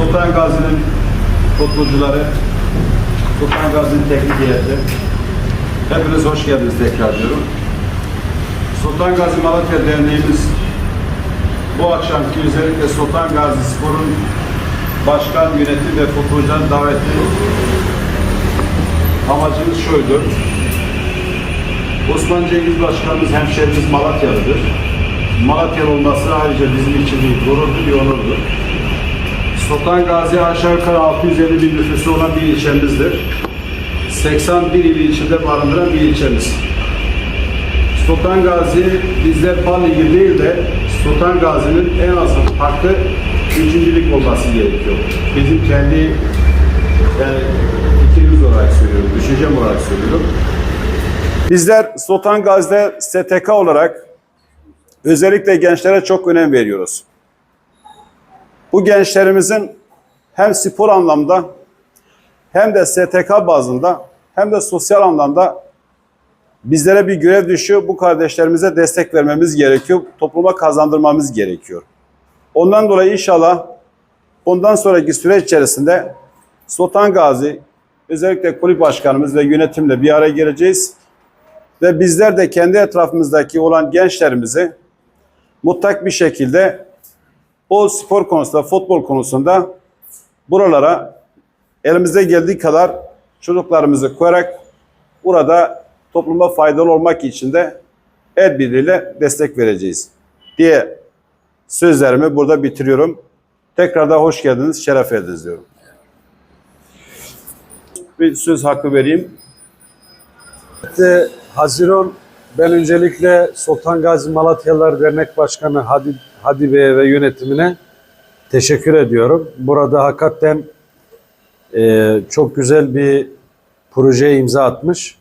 Sultan Gazi'nin futbolcuları, Sultan Gazi'nin teknik heyeti. Hepiniz hoş geldiniz tekrar diyorum. Sultan Gazi Malatya Derneğimiz bu akşamki özellikle Sultan Gazi Spor'un başkan, yönetim ve futbolcuların daveti amacımız şuydu. Osman Cengiz Başkanımız hemşerimiz Malatyalıdır. Malatyalı olması ayrıca bizim için bir gururdu, bir onurdu. Sultan Gazi aşağı yukarı 650 bin nüfusu olan bir ilçemizdir. 81 il içinde barındıran bir ilçemiz. Sultan Gazi bizler Bal Ligi değil de Sultan Gazi'nin en az hakkı üçüncülük olması gerekiyor. Bizim kendi yani fikrimiz olarak söylüyorum, düşüncem olarak söylüyorum. Bizler Sultan Gazi'de STK olarak özellikle gençlere çok önem veriyoruz. Bu gençlerimizin hem spor anlamda hem de STK bazında hem de sosyal anlamda bizlere bir görev düşüyor. Bu kardeşlerimize destek vermemiz gerekiyor. Topluma kazandırmamız gerekiyor. Ondan dolayı inşallah ondan sonraki süreç içerisinde Sultan Gazi özellikle kulüp başkanımız ve yönetimle bir araya geleceğiz. Ve bizler de kendi etrafımızdaki olan gençlerimizi mutlak bir şekilde o spor konusunda, futbol konusunda buralara elimizde geldiği kadar çocuklarımızı koyarak burada topluma faydalı olmak için de el birliğiyle destek vereceğiz diye sözlerimi burada bitiriyorum. Tekrar da hoş geldiniz, şeref verdiniz diyorum. Bir söz hakkı vereyim. Haziran ben öncelikle Sultan Gazi Malatyalılar Dernek Başkanı Hadi, Hadi Bey'e ve yönetimine teşekkür ediyorum. Burada hakikaten e, çok güzel bir projeye imza atmış.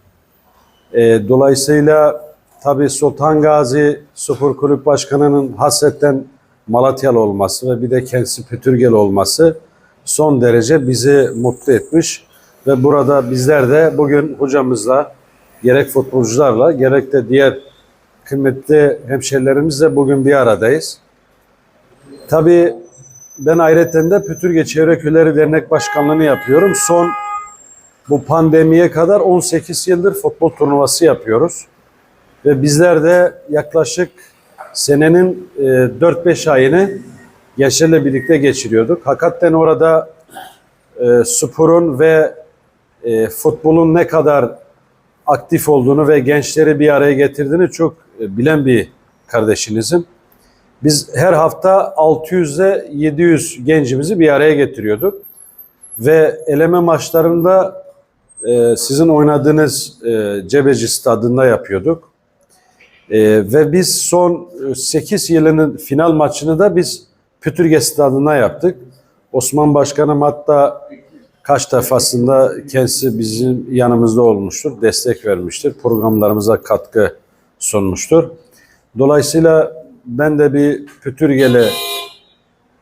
E, dolayısıyla tabii Sultan Gazi Spor Kulüp Başkanı'nın hasretten Malatyalı olması ve bir de kendisi Pütürgel olması son derece bizi mutlu etmiş. Ve burada bizler de bugün hocamızla gerek futbolcularla gerek de diğer kıymetli hemşerilerimizle bugün bir aradayız. Tabii ben ayrıca de Pütürge Çevre Köyleri Dernek Başkanlığı'nı yapıyorum. Son bu pandemiye kadar 18 yıldır futbol turnuvası yapıyoruz. Ve bizler de yaklaşık senenin e, 4-5 ayını gençlerle birlikte geçiriyorduk. Hakikaten orada e, sporun ve e, futbolun ne kadar aktif olduğunu ve gençleri bir araya getirdiğini çok e, bilen bir kardeşinizim. Biz her hafta 600 ile 700 gencimizi bir araya getiriyorduk. Ve eleme maçlarında e, sizin oynadığınız e, Cebeci stadında yapıyorduk. E, ve biz son 8 yılının final maçını da biz Pütürge stadında yaptık. Osman Başkanım hatta kaç defasında kendisi bizim yanımızda olmuştur, destek vermiştir, programlarımıza katkı sunmuştur. Dolayısıyla ben de bir Pütürgeli,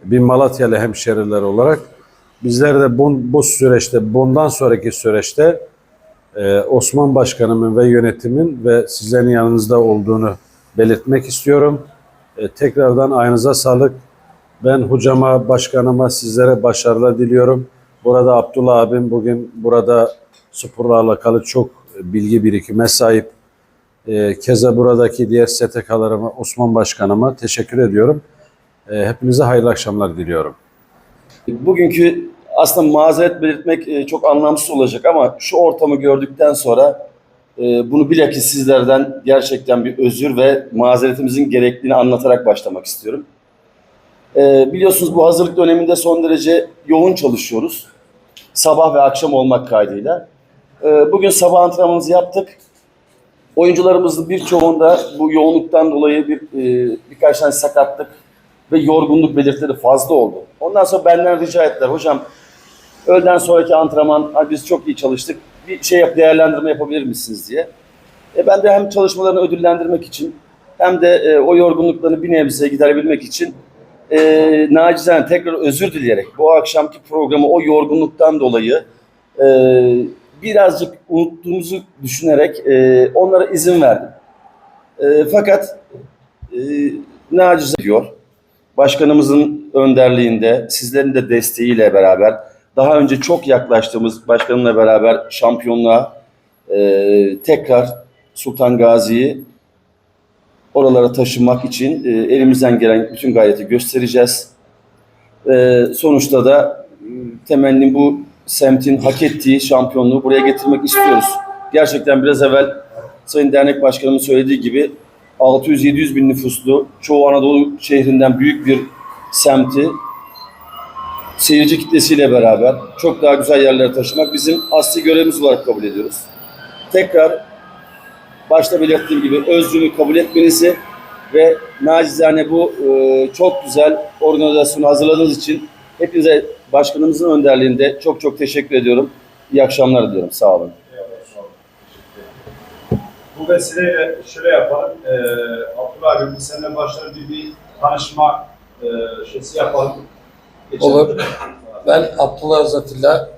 bir Malatyalı hemşeriler olarak bizler de bu, bu süreçte, bundan sonraki süreçte e, Osman Başkanımın ve yönetimin ve sizlerin yanınızda olduğunu belirtmek istiyorum. E, tekrardan ayınıza sağlık. Ben hocama, başkanıma sizlere başarılar diliyorum. Burada Abdullah abim bugün burada sporla alakalı çok bilgi birikime sahip. E, keza buradaki diğer STK'larıma, Osman Başkanıma teşekkür ediyorum. E, hepinize hayırlı akşamlar diliyorum. Bugünkü aslında mazeret belirtmek e, çok anlamsız olacak ama şu ortamı gördükten sonra e, bunu bilakis sizlerden gerçekten bir özür ve mazeretimizin gerektiğini anlatarak başlamak istiyorum. E, Biliyorsunuz bu hazırlık döneminde son derece yoğun çalışıyoruz. Sabah ve akşam olmak kaydıyla. Bugün sabah antrenmanımızı yaptık. Oyuncularımızın birçoğunda bu yoğunluktan dolayı bir e, birkaç tane sakatlık ve yorgunluk belirtileri fazla oldu. Ondan sonra benden rica ettiler. Hocam öğleden sonraki antrenman "Ay biz çok iyi çalıştık. Bir şey yap, değerlendirme yapabilir misiniz diye. E ben de hem çalışmalarını ödüllendirmek için hem de e, o yorgunluklarını bir nebze giderebilmek için e, nacizane tekrar özür dileyerek bu akşamki programı o yorgunluktan dolayı e, birazcık unuttuğumuzu düşünerek e, onlara izin verdim. E, fakat e, naciz diyor. Başkanımızın önderliğinde, sizlerin de desteğiyle beraber daha önce çok yaklaştığımız başkanımla beraber şampiyonluğa e, tekrar Sultan Gazi'yi oralara taşımak için e, elimizden gelen bütün gayreti göstereceğiz. E, sonuçta da e, temennim bu semtin hak ettiği şampiyonluğu buraya getirmek istiyoruz. Gerçekten biraz evvel Sayın Dernek Başkanımın söylediği gibi 600-700 bin nüfuslu çoğu Anadolu şehrinden büyük bir semti seyirci kitlesiyle beraber çok daha güzel yerlere taşımak bizim asli görevimiz olarak kabul ediyoruz. Tekrar başta belirttiğim gibi özrümü kabul etmenizi ve nacizane bu e, çok güzel organizasyonu hazırladığınız için hepinize başkanımızın önderliğinde çok çok teşekkür ediyorum. İyi akşamlar diliyorum. Sağ olun. Bu vesileyle şöyle yapalım. Ee, Abdullah abi biz seninle başlar bir, bir tanışma e, şeysi yapalım. Geçelim. Olur. Ben Abdullah Özatilla,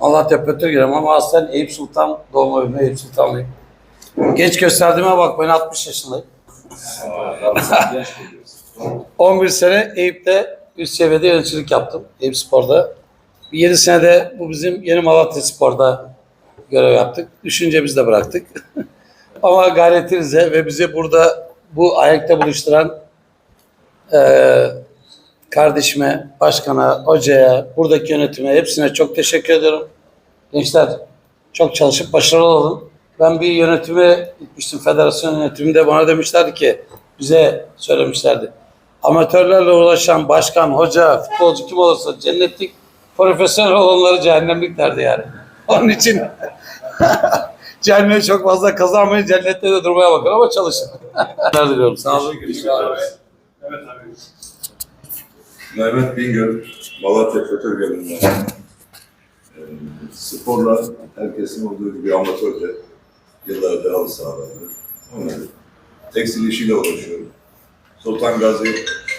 Malatya Petrogram ama aslen Eyüp Sultan doğma büyüme Eyüp Sultanlıyım. Genç gösterdiğime bak ben 60 yaşındayım. 11 sene Eyüp'te üst seviyede yöneticilik yaptım. Eyüp Spor'da. Bir 7 senede bu bizim yeni Malatya Spor'da görev yaptık. Düşünce biz de bıraktık. Ama gayretinize ve bizi burada bu ayakta buluşturan eee kardeşime, başkana, hocaya, buradaki yönetime hepsine çok teşekkür ediyorum. Gençler çok çalışıp başarılı olun. Ben bir yönetime gitmiştim, federasyon yönetiminde bana demişlerdi ki, bize söylemişlerdi. Amatörlerle uğraşan başkan, hoca, futbolcu kim olursa cennetlik, profesyonel olanları cehennemlik derdi yani. Onun için cehennemi çok fazla kazanmayın, cennette de durmaya bakın ama çalışın. Teşekkür diliyorum. Sağ olun. Evet abi. Mehmet Bingöl, Malatya Kötürgölü'nden. Ee, sporla herkesin olduğu gibi amatör de yıllardır halı sahalarda. Ama Tekstil işiyle uğraşıyorum. Sultan Gazi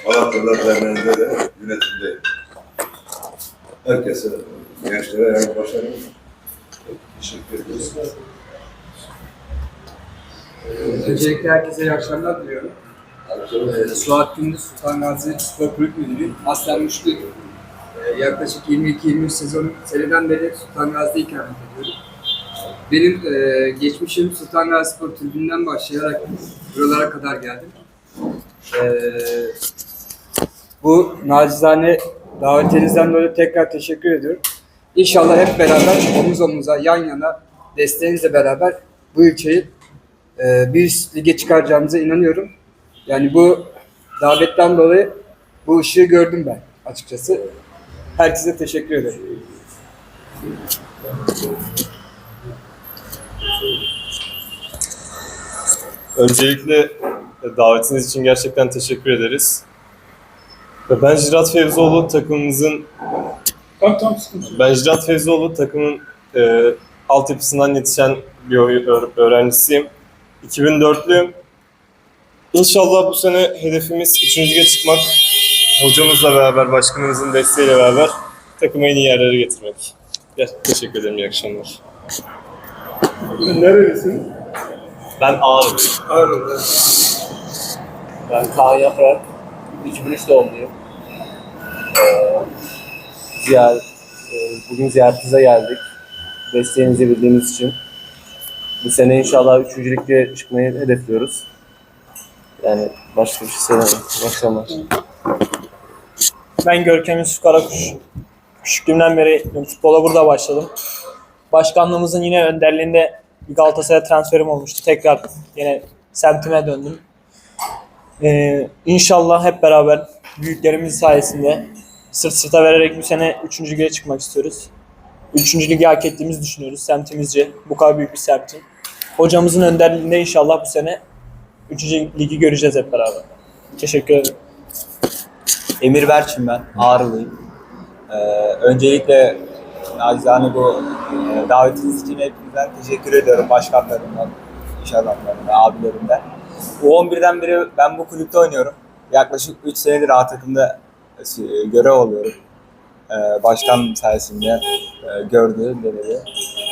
Malatyalar Derneği'nde de yönetimdeyim. Herkese, gençlere yani başarılı. Teşekkür ederiz. Öncelikle herkese iyi akşamlar diliyorum. Ee, Suat Gündüz Sultan Gazi Spor Kulüp Müdürü. Aslen Müşlük. Ee, yaklaşık 22-23 sezon seneden beri Sultan Gazi'de ikamet ediyorum. Benim e, geçmişim Sultan Gazi Spor Kulübü'nden başlayarak buralara kadar geldim. Ee, bu nacizane davetinizden dolayı tekrar teşekkür ediyorum. İnşallah hep beraber omuz omuza, yan yana, desteğinizle beraber bu ülkeyi e, bir üst lige çıkaracağımıza inanıyorum. Yani bu davetten dolayı bu ışığı gördüm ben açıkçası. Herkese teşekkür ederim. Öncelikle davetiniz için gerçekten teşekkür ederiz. Ben Jirat Fevzioğlu takımımızın ben Jirat Fevzioğlu takımın e, altyapısından yetişen bir öğ- öğrencisiyim. 2004'lüyüm. İnşallah bu sene hedefimiz 3. lige çıkmak. Hocamızla beraber, başkanımızın desteğiyle beraber takımı en iyi yerlere getirmek. Teşekkür ederim, iyi akşamlar. Nerelisin? Ben Ağrı'lıyım. Ben Kaan Yaprak, 2003 doğumluyum. Ee, ziyaret, e, bugün ziyaretinize geldik. Desteğinizi bildiğimiz için. Bu sene inşallah 3. ligde çıkmayı hedefliyoruz. Yani başka bir şey. İyi akşamlar. Ben Görkem Yusuf Karakuş. Küçüklüğümden beri futbola burada başladım. Başkanlığımızın yine önderliğinde bir Galatasaray transferim olmuştu. Tekrar yine semtime döndüm. Ee, inşallah hep beraber büyüklerimiz sayesinde sırt sırta vererek bu sene 3. lige çıkmak istiyoruz. 3. ligi hak ettiğimizi düşünüyoruz semtimizce. Bu kadar büyük bir semtin. Hocamızın önderliğinde inşallah bu sene 3. ligi göreceğiz hep beraber. Teşekkür ederim. Emir Berçin ben, Ağrılıyım. Ee, öncelikle nacizane bu e, davetiniz için hepinizden teşekkür ediyorum başkanlarımdan, iş adamlarımdan, abilerimden. U11'den beri ben bu kulüpte oynuyorum. Yaklaşık 3 senedir A takımda e, görev alıyorum. Ee, başkan sayesinde e, gördü, denedi.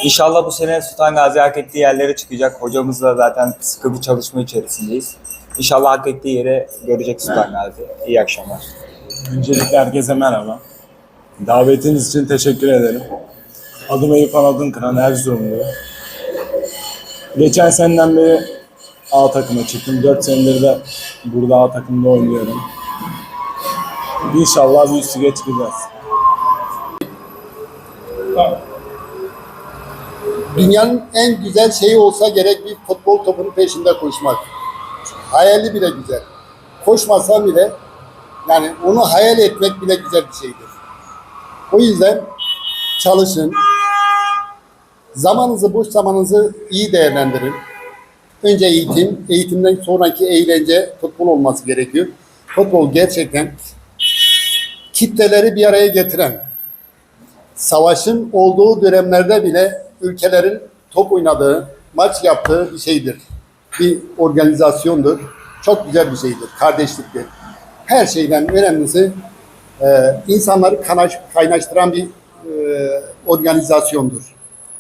İnşallah bu sene Sultan Gazi hak ettiği yerlere çıkacak. Hocamızla zaten sıkı bir çalışma içerisindeyiz. İnşallah hak ettiği yere görecek Sultan Gazi. İyi akşamlar. Öncelikle herkese merhaba. Davetiniz için teşekkür ederim. Adım Eyüp Anadın Kıran, Erzurumlu. Geçen seneden beri A takıma çıktım. 4 senedir de burada A takımda oynuyorum. İnşallah bir üstüge çıkacağız. dünyanın en güzel şeyi olsa gerek bir futbol topunun peşinde koşmak. Hayali bile güzel. Koşmasam bile yani onu hayal etmek bile güzel bir şeydir. O yüzden çalışın. Zamanınızı, boş zamanınızı iyi değerlendirin. Önce eğitim, eğitimden sonraki eğlence futbol olması gerekiyor. Futbol gerçekten kitleleri bir araya getiren, savaşın olduğu dönemlerde bile ülkelerin top oynadığı, maç yaptığı bir şeydir. Bir organizasyondur. Çok güzel bir şeydir. Kardeşliktir. Her şeyden önemlisi e, insanları kanaş, kaynaştıran bir e, organizasyondur.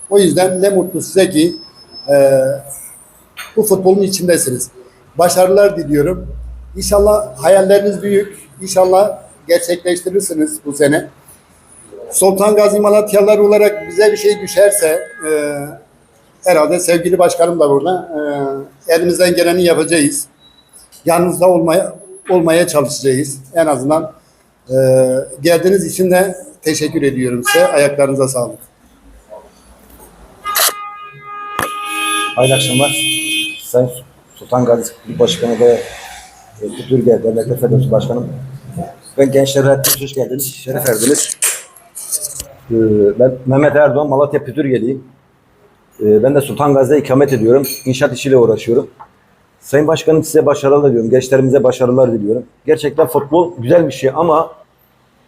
O yüzden ne mutlu size ki e, bu futbolun içindesiniz. Başarılar diliyorum. İnşallah hayalleriniz büyük. İnşallah gerçekleştirirsiniz bu sene. Sultan Gazi Malatyalılar olarak bize bir şey düşerse e, herhalde sevgili başkanım da burada e, elimizden geleni yapacağız. Yanınızda olmaya olmaya çalışacağız. En azından e, geldiğiniz için de teşekkür ediyorum size. Ayaklarınıza sağlık. Hayırlı akşamlar. Sayın Sultan Gazi Kulüp Başkanı ve e, Türkiye Dernekler Federasyonu Başkanım. Ben gençlere hoş geldiniz, şeref verdiniz. Ee, Ben Mehmet Erdoğan, Malatya Pütürgeliyim. Ee, Ben de Sultan Gazi'de ikamet ediyorum. İnşaat işiyle uğraşıyorum. Sayın Başkanım size başarılar diliyorum. Gençlerimize başarılar diliyorum. Gerçekten futbol güzel bir şey ama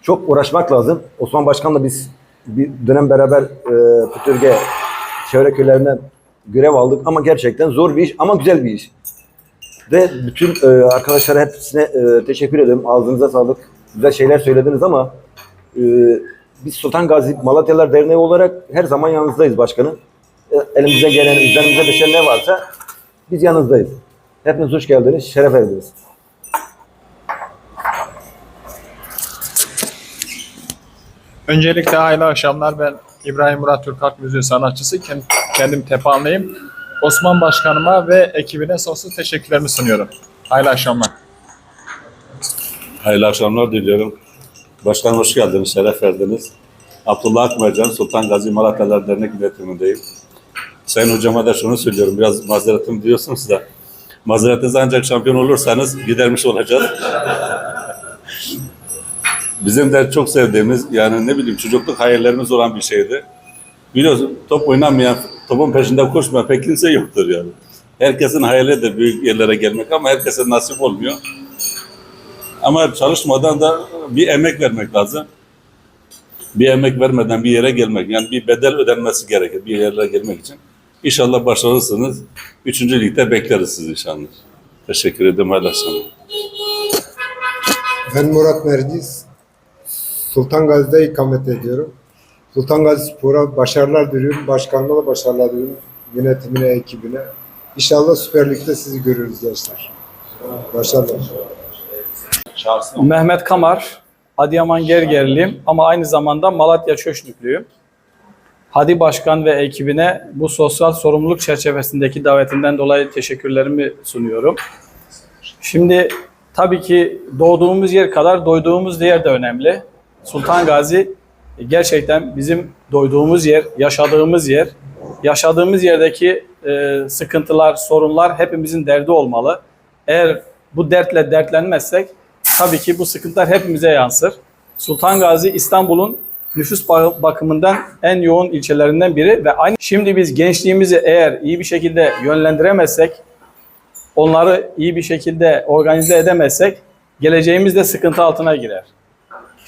çok uğraşmak lazım. Osman Başkan'la biz bir dönem beraber e, Pütürge çevre köylerinden görev aldık ama gerçekten zor bir iş ama güzel bir iş. Ve bütün e, arkadaşlara hepsine e, teşekkür ederim. Ağzınıza sağlık. Güzel şeyler söylediniz ama e, biz Sultan Gazi Malatyalılar Derneği olarak her zaman yanınızdayız başkanım. E, elimize gelen, üzerimize düşen ne varsa biz yanınızdayız. Hepiniz hoş geldiniz, şeref verdiniz. Öncelikle hayırlı akşamlar. Ben İbrahim Murat Türkart Müziği sanatçısı. Kend- Kendim Tepanlıyım. Osman Başkanıma ve ekibine sonsuz teşekkürlerimi sunuyorum. Hayırlı akşamlar. Hayırlı akşamlar diliyorum. Başkan hoş geldiniz, şeref verdiniz. Abdullah Akmercan, Sultan Gazi Malatyalar Dernek yönetimindeyim. Sayın hocama da şunu söylüyorum, biraz mazeretim diyorsunuz da. Mazeretiniz ancak şampiyon olursanız gidermiş olacağız. Bizim de çok sevdiğimiz, yani ne bileyim çocukluk hayallerimiz olan bir şeydi. Biliyorsun top oynamayan, topun peşinde koşmayan pek kimse yoktur yani. Herkesin hayali de büyük yerlere gelmek ama herkese nasip olmuyor. Ama çalışmadan da bir emek vermek lazım. Bir emek vermeden bir yere gelmek, yani bir bedel ödenmesi gerekir bir yerlere gelmek için. İnşallah başarırsınız. Üçüncü ligde bekleriz sizi inşallah. Teşekkür ederim. Hayırlı akşamlar. Ben Murat Merciz. Sultan Gazi'de ikamet ediyorum. Sultan Gazi Spor'a başarılar diliyorum. Başkanlığa da başarılar diliyorum. Yönetimine, ekibine. İnşallah Süper Lig'de sizi görürüz gençler. Başarılar. Mehmet Kamar, Adıyaman Gergerliyim ama aynı zamanda Malatya Çöşlüklüyüm. Hadi Başkan ve ekibine bu sosyal sorumluluk çerçevesindeki davetinden dolayı teşekkürlerimi sunuyorum. Şimdi tabii ki doğduğumuz yer kadar doyduğumuz yer de önemli. Sultan Gazi gerçekten bizim doyduğumuz yer, yaşadığımız yer. Yaşadığımız yerdeki e, sıkıntılar, sorunlar hepimizin derdi olmalı. Eğer bu dertle dertlenmezsek tabii ki bu sıkıntılar hepimize yansır. Sultan Gazi İstanbul'un nüfus ba- bakımından en yoğun ilçelerinden biri ve aynı şimdi biz gençliğimizi eğer iyi bir şekilde yönlendiremezsek, onları iyi bir şekilde organize edemezsek geleceğimiz de sıkıntı altına girer.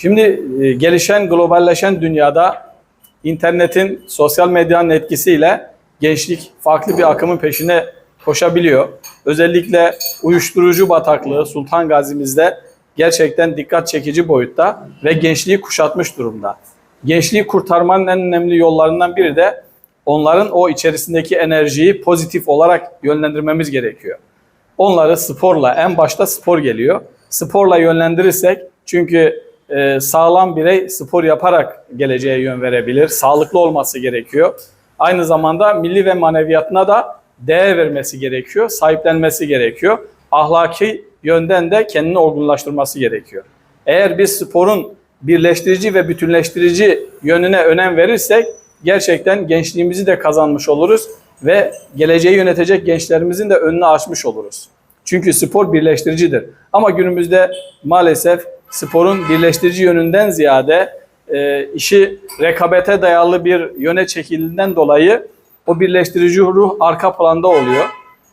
Şimdi e, gelişen, globalleşen dünyada internetin, sosyal medyanın etkisiyle gençlik farklı bir akımın peşine koşabiliyor. Özellikle uyuşturucu bataklığı Sultan Gazi'mizde gerçekten dikkat çekici boyutta ve gençliği kuşatmış durumda. Gençliği kurtarmanın en önemli yollarından biri de onların o içerisindeki enerjiyi pozitif olarak yönlendirmemiz gerekiyor. Onları sporla, en başta spor geliyor. Sporla yönlendirirsek Çünkü e, sağlam birey spor yaparak geleceğe yön verebilir. Sağlıklı olması gerekiyor. Aynı zamanda milli ve maneviyatına da değer vermesi gerekiyor, sahiplenmesi gerekiyor. Ahlaki yönden de kendini olgunlaştırması gerekiyor. Eğer biz sporun birleştirici ve bütünleştirici yönüne önem verirsek gerçekten gençliğimizi de kazanmış oluruz ve geleceği yönetecek gençlerimizin de önünü açmış oluruz. Çünkü spor birleştiricidir. Ama günümüzde maalesef sporun birleştirici yönünden ziyade e, işi rekabete dayalı bir yöne çekildiğinden dolayı o birleştirici ruh arka planda oluyor.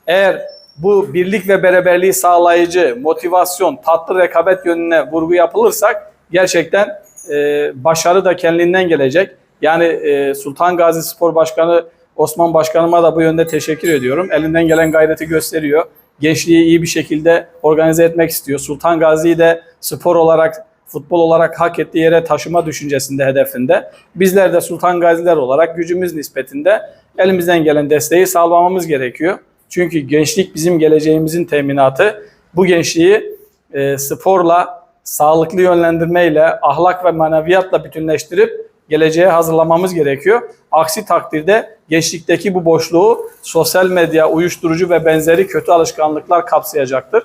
Eğer bu birlik ve beraberliği sağlayıcı motivasyon, tatlı rekabet yönüne vurgu yapılırsak gerçekten e, başarı da kendiliğinden gelecek. Yani e, Sultan Gazi Spor Başkanı Osman Başkanıma da bu yönde teşekkür ediyorum. Elinden gelen gayreti gösteriyor. Gençliği iyi bir şekilde organize etmek istiyor. Sultan Gazi'yi de spor olarak, futbol olarak hak ettiği yere taşıma düşüncesinde, hedefinde. Bizler de Sultan Gaziler olarak gücümüz nispetinde elimizden gelen desteği sağlamamız gerekiyor. Çünkü gençlik bizim geleceğimizin teminatı. Bu gençliği e, sporla, sağlıklı yönlendirmeyle, ahlak ve maneviyatla bütünleştirip geleceğe hazırlamamız gerekiyor. Aksi takdirde gençlikteki bu boşluğu sosyal medya, uyuşturucu ve benzeri kötü alışkanlıklar kapsayacaktır.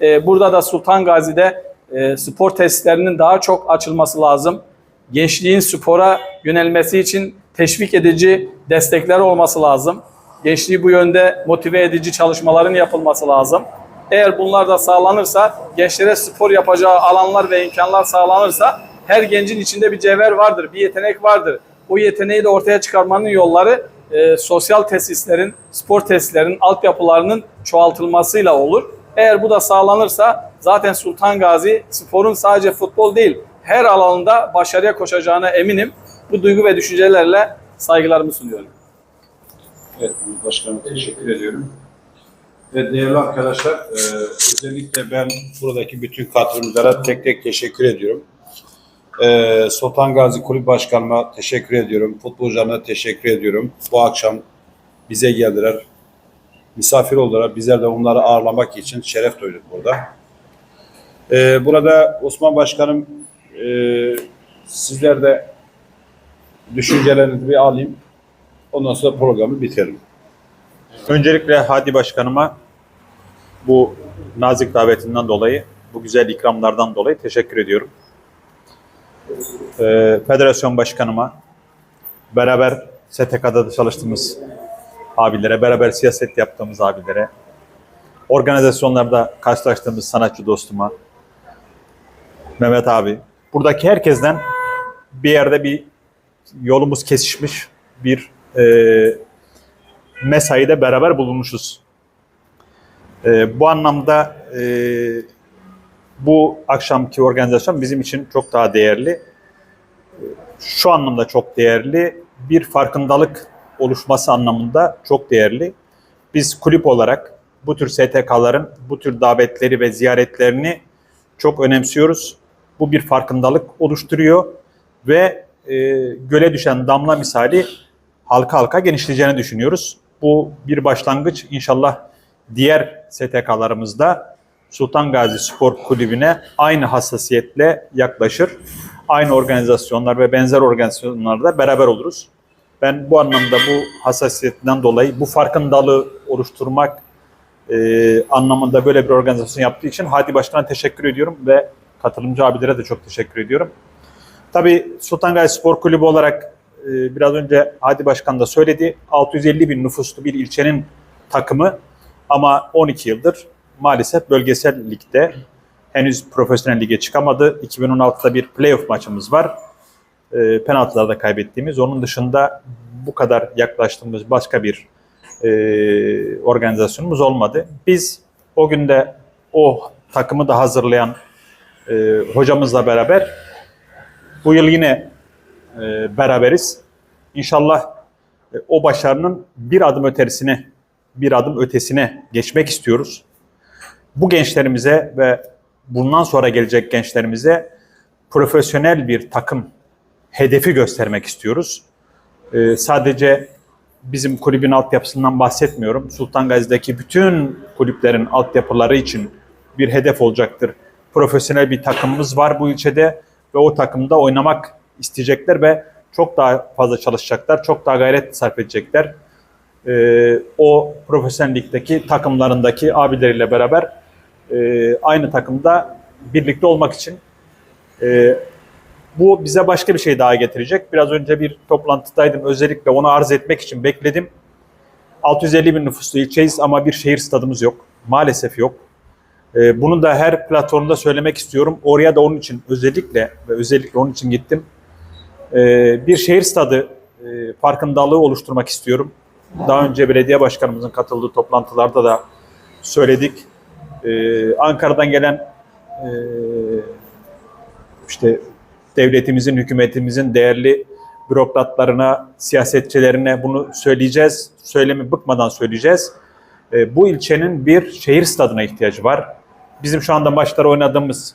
Ee, burada da Sultan Gazi'de e, spor tesislerinin daha çok açılması lazım. Gençliğin spora yönelmesi için teşvik edici destekler olması lazım. Gençliği bu yönde motive edici çalışmaların yapılması lazım. Eğer bunlar da sağlanırsa, gençlere spor yapacağı alanlar ve imkanlar sağlanırsa her gencin içinde bir cevher vardır, bir yetenek vardır. O yeteneği de ortaya çıkarmanın yolları e, sosyal tesislerin, spor tesislerin, altyapılarının çoğaltılmasıyla olur. Eğer bu da sağlanırsa zaten Sultan Gazi sporun sadece futbol değil her alanında başarıya koşacağına eminim. Bu duygu ve düşüncelerle saygılarımı sunuyorum. Evet, Başkanım teşekkür ediyorum. Ve değerli arkadaşlar, e, özellikle ben buradaki bütün katılımcılara tek tek teşekkür ediyorum. E, Sultan Gazi Kulüp Başkanıma teşekkür ediyorum. Futbolcularına teşekkür ediyorum. Bu akşam bize geldiler. Misafir oldular. Bizler de onları ağırlamak için şeref duyduk burada. E, burada Osman Başkanım e, sizler de düşüncelerinizi bir alayım. Ondan sonra programı bitirelim. Öncelikle Hadi Başkanıma bu nazik davetinden dolayı, bu güzel ikramlardan dolayı teşekkür ediyorum. Ee, Federasyon Başkanıma, beraber STK'da da çalıştığımız abilere, beraber siyaset yaptığımız abilere, organizasyonlarda karşılaştığımız sanatçı dostuma, Mehmet abi, buradaki herkesten bir yerde bir yolumuz kesişmiş, bir e, mesaide beraber bulunmuşuz. Ee, bu anlamda e, bu akşamki organizasyon bizim için çok daha değerli. Şu anlamda çok değerli. Bir farkındalık oluşması anlamında çok değerli. Biz kulüp olarak bu tür STK'ların bu tür davetleri ve ziyaretlerini çok önemsiyoruz. Bu bir farkındalık oluşturuyor ve e, göle düşen damla misali halka halka genişleyeceğini düşünüyoruz. Bu bir başlangıç. İnşallah diğer STK'larımızda Sultan Gazi Spor Kulübü'ne aynı hassasiyetle yaklaşır. Aynı organizasyonlar ve benzer organizasyonlarda beraber oluruz. Ben bu anlamda bu hassasiyetten dolayı bu farkındalığı oluşturmak e, anlamında böyle bir organizasyon yaptığı için Hadi Başkan'a teşekkür ediyorum ve katılımcı abilere de çok teşekkür ediyorum. Tabii Sultan Gazi Spor Kulübü olarak e, biraz önce Hadi Başkan da söyledi. 650 bin nüfuslu bir ilçenin takımı ama 12 yıldır maalesef bölgesel ligde henüz profesyonel lige çıkamadı. 2016'da bir playoff maçımız var. E, penaltılarda kaybettiğimiz. Onun dışında bu kadar yaklaştığımız başka bir e, organizasyonumuz olmadı. Biz o günde o takımı da hazırlayan e, hocamızla beraber bu yıl yine e, beraberiz. İnşallah e, o başarının bir adım ötesine, bir adım ötesine geçmek istiyoruz. Bu gençlerimize ve bundan sonra gelecek gençlerimize profesyonel bir takım hedefi göstermek istiyoruz. E, sadece bizim kulübün altyapısından bahsetmiyorum. Sultan Gazi'deki bütün kulüplerin altyapıları için bir hedef olacaktır profesyonel bir takımımız var bu ilçede ve o takımda oynamak isteyecekler ve çok daha fazla çalışacaklar, çok daha gayret sarf edecekler. Ee, o profesyonel ligdeki takımlarındaki abileriyle beraber e, aynı takımda birlikte olmak için e, bu bize başka bir şey daha getirecek. Biraz önce bir toplantıdaydım. Özellikle onu arz etmek için bekledim. 650 bin nüfuslu ilçeyiz ama bir şehir stadımız yok. Maalesef yok. Ee, bunu da her platformda söylemek istiyorum. Oraya da onun için özellikle ve özellikle onun için gittim. Ee, bir şehir stadı e, farkındalığı oluşturmak istiyorum. Daha önce belediye başkanımızın katıldığı toplantılarda da söyledik. Ee, Ankara'dan gelen e, işte devletimizin, hükümetimizin değerli bürokratlarına, siyasetçilerine bunu söyleyeceğiz. Söylemi bıkmadan söyleyeceğiz. E, bu ilçenin bir şehir stadına ihtiyacı var. Bizim şu anda maçları oynadığımız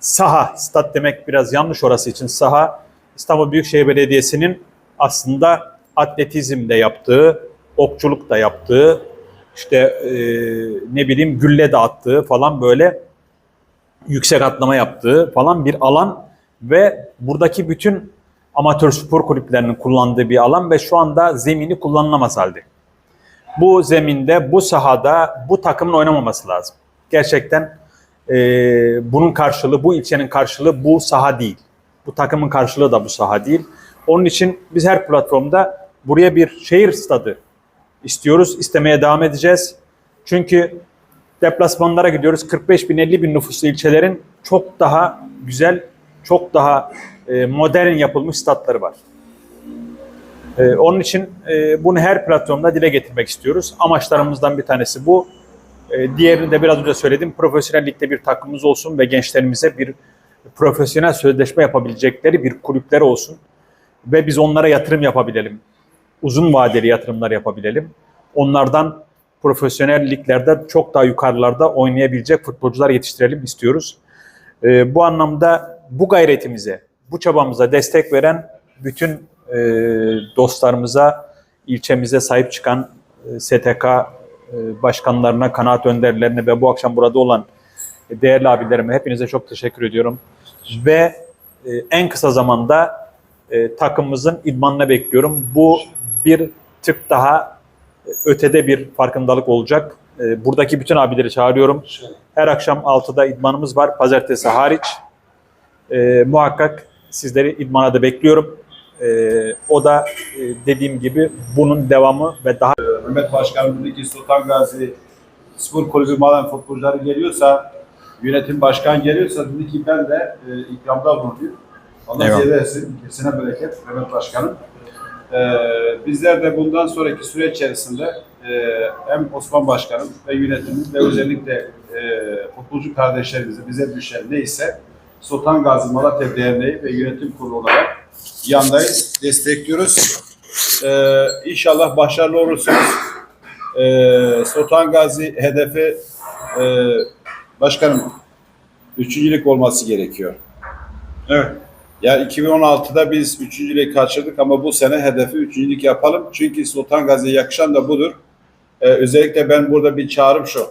saha, stat demek biraz yanlış orası için saha, İstanbul Büyükşehir Belediyesi'nin aslında atletizm de yaptığı, okçuluk da yaptığı, işte e, ne bileyim gülle dağıttığı falan böyle yüksek atlama yaptığı falan bir alan ve buradaki bütün amatör spor kulüplerinin kullandığı bir alan ve şu anda zemini kullanılamaz halde. Bu zeminde, bu sahada bu takımın oynamaması lazım. Gerçekten e, bunun karşılığı, bu ilçenin karşılığı bu saha değil. Bu takımın karşılığı da bu saha değil. Onun için biz her platformda buraya bir şehir stadı istiyoruz, istemeye devam edeceğiz. Çünkü deplasmanlara gidiyoruz. 45 bin 50 bin nüfuslu ilçelerin çok daha güzel, çok daha e, modern yapılmış statları var. E, onun için e, bunu her platformda dile getirmek istiyoruz. Amaçlarımızdan bir tanesi bu. Diğerini de biraz önce söyledim. Profesyonel ligde bir takımımız olsun ve gençlerimize bir profesyonel sözleşme yapabilecekleri bir kulüpleri olsun. Ve biz onlara yatırım yapabilelim. Uzun vadeli yatırımlar yapabilelim. Onlardan profesyonel liglerde çok daha yukarılarda oynayabilecek futbolcular yetiştirelim istiyoruz. E, bu anlamda bu gayretimize, bu çabamıza destek veren bütün e, dostlarımıza, ilçemize sahip çıkan e, STK e, başkanlarına, kanaat önderlerine ve bu akşam burada olan değerli abilerime hepinize çok teşekkür ediyorum. Ve e, en kısa zamanda e, takımımızın idmanına bekliyorum. Bu bir tık daha ötede bir farkındalık olacak. E, buradaki bütün abileri çağırıyorum. Her akşam 6'da idmanımız var. Pazartesi hariç. E, muhakkak sizleri idmana da bekliyorum. E, o da e, dediğim gibi bunun devamı ve daha Mehmet Başkanımızdaki Sultan Gazi Spor Kulübü Malan futbolcuları geliyorsa, yönetim başkan geliyorsa dedi ki ben de e, ikramda bulunayım. Allah Eyvallah. ziyade etsin. Kesine bereket Mehmet Başkanım. E, bizler de bundan sonraki süreç içerisinde e, hem Osman Başkanım ve yönetimin ve özellikle e, futbolcu kardeşlerimize bize düşen neyse Sultan Gazi Malatya Derneği ve yönetim kurulu olarak yandayız, destekliyoruz. Ee, inşallah başarılı olursunuz. Ee, Sultan Gazi hedefi e, başkanım üçüncülük olması gerekiyor. Evet. Ya 2016'da biz üçüncülüğü kaçırdık ama bu sene hedefi üçüncülük yapalım. Çünkü Sultan Gazi'ye yakışan da budur. Ee, özellikle ben burada bir çağrım şu.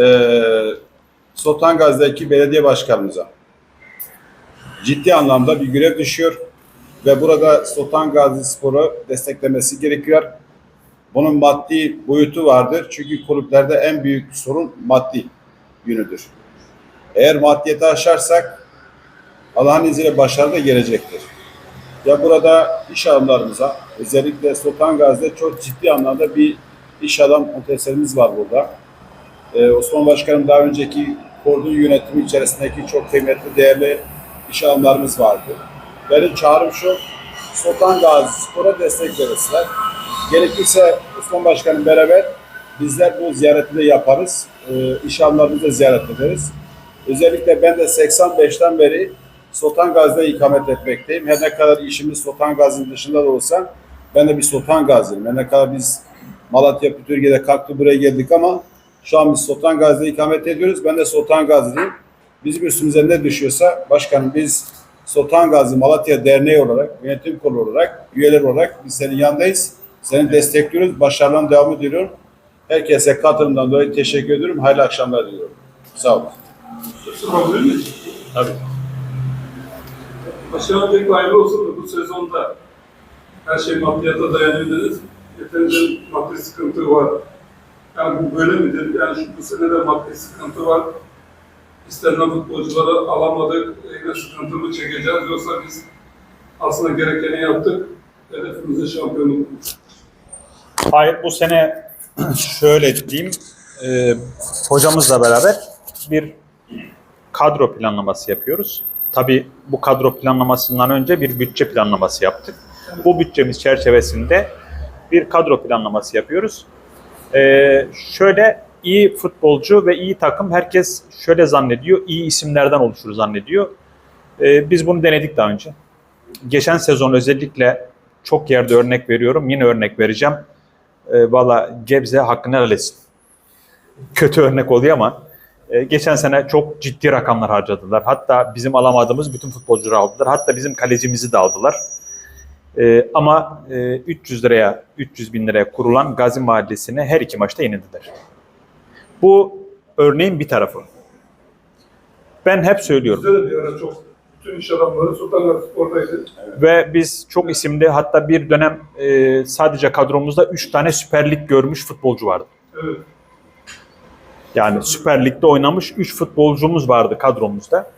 Ee, Sultan Gazi'deki belediye başkanımıza ciddi anlamda bir görev düşüyor ve burada Sultan Gazi Spor'u desteklemesi gerekiyor. Bunun maddi boyutu vardır. Çünkü kulüplerde en büyük sorun maddi yönüdür. Eğer maddiyeti aşarsak Allah'ın izniyle başarı da gelecektir. Ya burada iş adamlarımıza özellikle Sultan Gazi'de çok ciddi anlamda bir iş adam potensialimiz var burada. Ee, Osman Başkanım daha önceki kurduğu yönetimi içerisindeki çok kıymetli, değerli iş adamlarımız vardı. Benim çağrım şu, Sultan Gazi Spor'a destek verirseler. Gerekirse Osman Başkanım beraber bizler bu ziyareti de yaparız. Ee, iş adamlarımızı da ziyaret ederiz. Özellikle ben de 85'ten beri Sultan Gazi'de ikamet etmekteyim. Her ne kadar işimiz Sultan Gazi'nin dışında da olsa ben de bir Sultan Gazi'yim. Her ne kadar biz Malatya, Türkiye'de kalktı buraya geldik ama şu an biz Sultan Gazi'de ikamet ediyoruz. Ben de Sultan Gazi'liyim. Bizim üstümüze ne düşüyorsa başkanım biz Sultan Gazi Malatya Derneği olarak, yönetim kurulu olarak, üyeler olarak biz senin yanındayız. Seni destekliyoruz. Başarılarına devam ediyorum. Herkese katılımdan dolayı teşekkür ediyorum. Hayırlı akşamlar diliyorum. Sağ olun. Tabii. Aşağı öncelikle hayırlı olsun da bu sezonda her şey maddiyata dayanıyor dediniz. Yeterince maddi sıkıntı var. Yani bu böyle midir? Yani şu bu sene de maddi sıkıntı var. İstenilen futbolcuları alamadık. Yine sıkıntı mı çekeceğiz? Yoksa biz aslında gerekeni yaptık. Hedefimize şampiyonluk. Hayır bu sene şöyle diyeyim e, hocamızla beraber bir kadro planlaması yapıyoruz. Tabii bu kadro planlamasından önce bir bütçe planlaması yaptık. Bu bütçemiz çerçevesinde bir kadro planlaması yapıyoruz. E, şöyle iyi futbolcu ve iyi takım herkes şöyle zannediyor, iyi isimlerden oluşur zannediyor. E, biz bunu denedik daha önce. Geçen sezon özellikle çok yerde örnek veriyorum, yine örnek vereceğim. E, Valla Gebze hakkını helal etsin. Kötü örnek oluyor ama e, geçen sene çok ciddi rakamlar harcadılar. Hatta bizim alamadığımız bütün futbolcuları aldılar. Hatta bizim kalecimizi de aldılar. E, ama e, 300 liraya, 300 bin liraya kurulan Gazi Mahallesi'ne her iki maçta yenildiler. Bu örneğin bir tarafı. Ben hep söylüyorum. Bizde de bir ara çok bütün iş adamları Sultan Gazispor'daydı. Ve biz çok isimli hatta bir dönem e, sadece kadromuzda 3 tane Süper Lig görmüş futbolcu vardı. Evet. Yani Süper Lig'de oynamış 3 futbolcumuz vardı kadromuzda.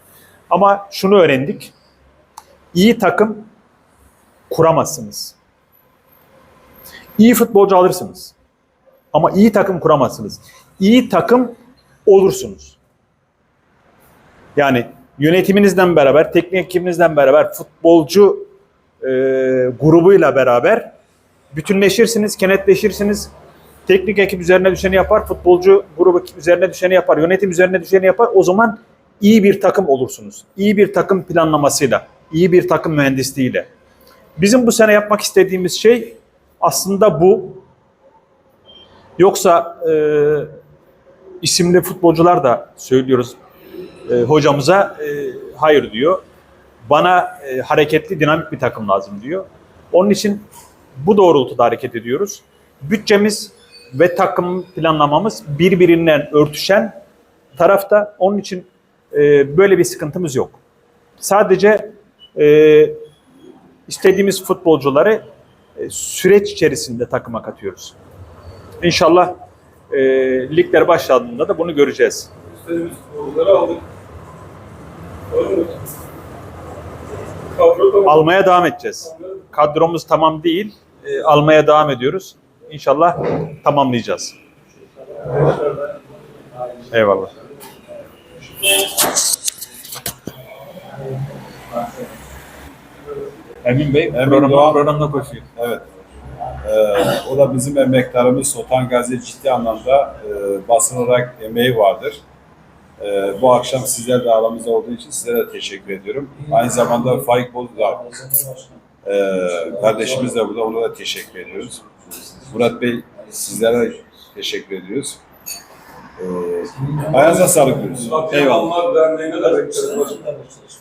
Ama şunu öğrendik. İyi takım kuramazsınız. İyi futbolcu alırsınız. Ama iyi takım kuramazsınız. İyi takım olursunuz. Yani yönetiminizden beraber, teknik ekibinizden beraber, futbolcu e, grubuyla beraber bütünleşirsiniz, kenetleşirsiniz. Teknik ekip üzerine düşeni yapar, futbolcu grubu üzerine düşeni yapar, yönetim üzerine düşeni yapar. O zaman iyi bir takım olursunuz. İyi bir takım planlamasıyla, iyi bir takım mühendisliğiyle. Bizim bu sene yapmak istediğimiz şey aslında bu. Yoksa e, isimli futbolcular da söylüyoruz e, hocamıza e, hayır diyor. Bana e, hareketli, dinamik bir takım lazım diyor. Onun için bu doğrultuda hareket ediyoruz. Bütçemiz ve takım planlamamız birbirinden örtüşen tarafta. Onun için e, böyle bir sıkıntımız yok. Sadece e, istediğimiz futbolcuları e, süreç içerisinde takıma katıyoruz. İnşallah e, ligler başladığında da bunu göreceğiz. İstediğimiz futbolcuları aldık. Almaya devam edeceğiz. Kadromuz tamam değil, e, almaya devam ediyoruz. İnşallah tamamlayacağız. Eyvallah. Emin Bey Emin programa, Doğan. programda koşuyor. Evet. Ee, o da bizim emektarımız Sultan Gazi ciddi anlamda e, basın olarak emeği vardır. Ee, bu akşam sizler de aramızda olduğu için sizlere de teşekkür ediyorum. Aynı zamanda Faik Bolu da e, kardeşimiz de burada, ona da teşekkür ediyoruz. Murat Bey sizlere teşekkür ediyoruz. Ee, ayağınıza sağlık diyoruz. Eyvallah.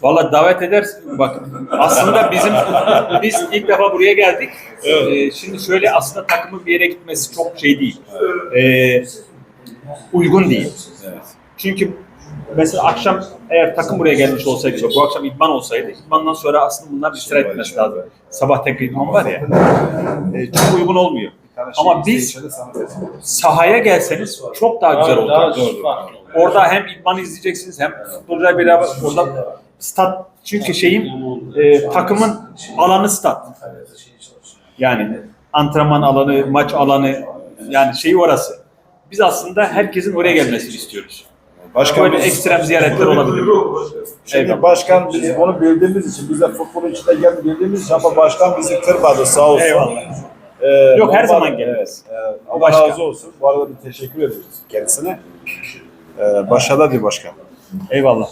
Valla davet edersin. Bak aslında bizim biz ilk defa buraya geldik. Ee, şimdi şöyle aslında takımın bir yere gitmesi çok şey değil. Ee, uygun değil. Çünkü mesela akşam eğer takım buraya gelmiş olsaydı, bu akşam idman olsaydı, idmandan sonra aslında bunlar istirahat etmesi lazım. Sabah tekrar idman var ya. Ee, çok uygun olmuyor. Ama biz sahaya gelseniz çok daha güzel olacak. Orada hem idmanı izleyeceksiniz hem futbolcular beraber orada stat çünkü şeyin e, takımın alanı stat. Yani antrenman alanı, maç alanı yani şeyi orası. Biz aslında herkesin oraya gelmesini istiyoruz. Başkan Böyle biz- ekstrem ziyaretler olabilir. Şimdi Eyvallah. başkan biz bunu bildiğimiz için, biz de futbolun içinde gel bildiğimiz için ama başkan bizi kırmadı sağ olsun. Eyvallah. Ee, Yok, her zaman geliriz. Evet, e, Allah Başkan. razı olsun. Bu arada bir teşekkür ediyoruz kendisine. Ee, başarılar diliyorum başkan. Eyvallah.